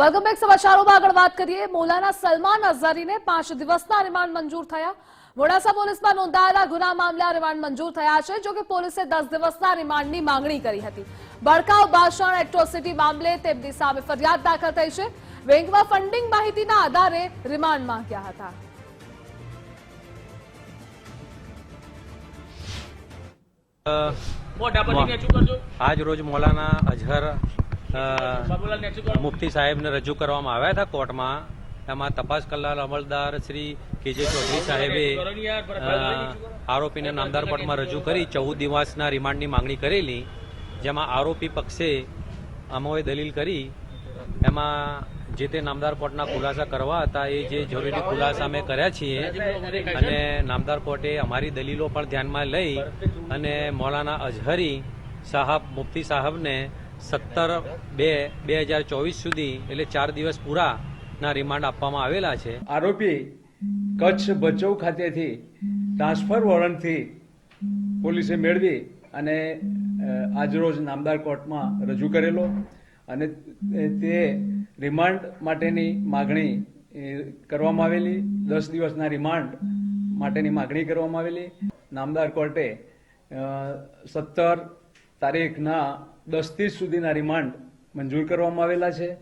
Welcome back સમાચારોમાં આગળ વાત કરીએ. મોલાના સલમાન અઝહરીને પાંચ દિવસના રિમાન્ડ મંજૂર થયા. મોડાસા પોલીસમાં નોંધાયેલા ગુના મામલે આ રિમાન્ડ મંજૂર થયા છે જોકે પોલીસે દસ દિવસના રિમાન્ડની માંગણી કરી હતી. ભડકાઉ ભાષણ એટ્રોસિટી મામલે તેમની સામે ફરિયાદ દાખલ થઈ છે. બેંકમાં ફંડિંગ માહિતીના આધારે રિમાન્ડ માંગ્યા હતા. આજ રોજ મોલાના અઝહર મુફ્તી સાહેબને રજૂ કરવામાં આવ્યા હતા કોર્ટમાં. એમાં તપાસ કલાલ અમલદાર શ્રી કેજે ચૌધરી સાહેબે આરોપીને નામદાર કોર્ટમાં રજૂ કરી, ચૌદ દિવસના રિમાન્ડની માંગણી કરેલી, જેમાં આરોપી પક્ષે અમોએ દલીલ કરી. એમાં જે તે નામદાર કોર્ટના ખુલાસા કરવા હતા, એ જે જરૂરી ખુલાસા અમે કર્યા છીએ, અને નામદાર કોર્ટે અમારી દલીલો પણ ધ્યાનમાં લઈ અને મૌલાના અઝહરી સાહબ, મુફ્તી સાહેબને સત્તર બે બે હજાર ચોવીસ સુધી, એટલે ચાર દિવસ પૂરાના રિમાન્ડ આપવામાં આવેલા છે. આરોપી કચ્છ ભચાઉ ખાતેથી ટ્રાન્સફર વોરંટથી પોલીસે મેળવી અને આજરોજ નામદાર કોર્ટમાં રજૂ કરેલો અને તે રિમાન્ડ માટેની માગણી કરવામાં આવેલી. દસ દિવસના રિમાન્ડ માટેની માગણી કરવામાં આવેલી. નામદાર કોર્ટે સત્તર તારીખના દસ ત્રીસ સુધીના રિમાન્ડ મંજૂર કરવામાં આવેલા છે.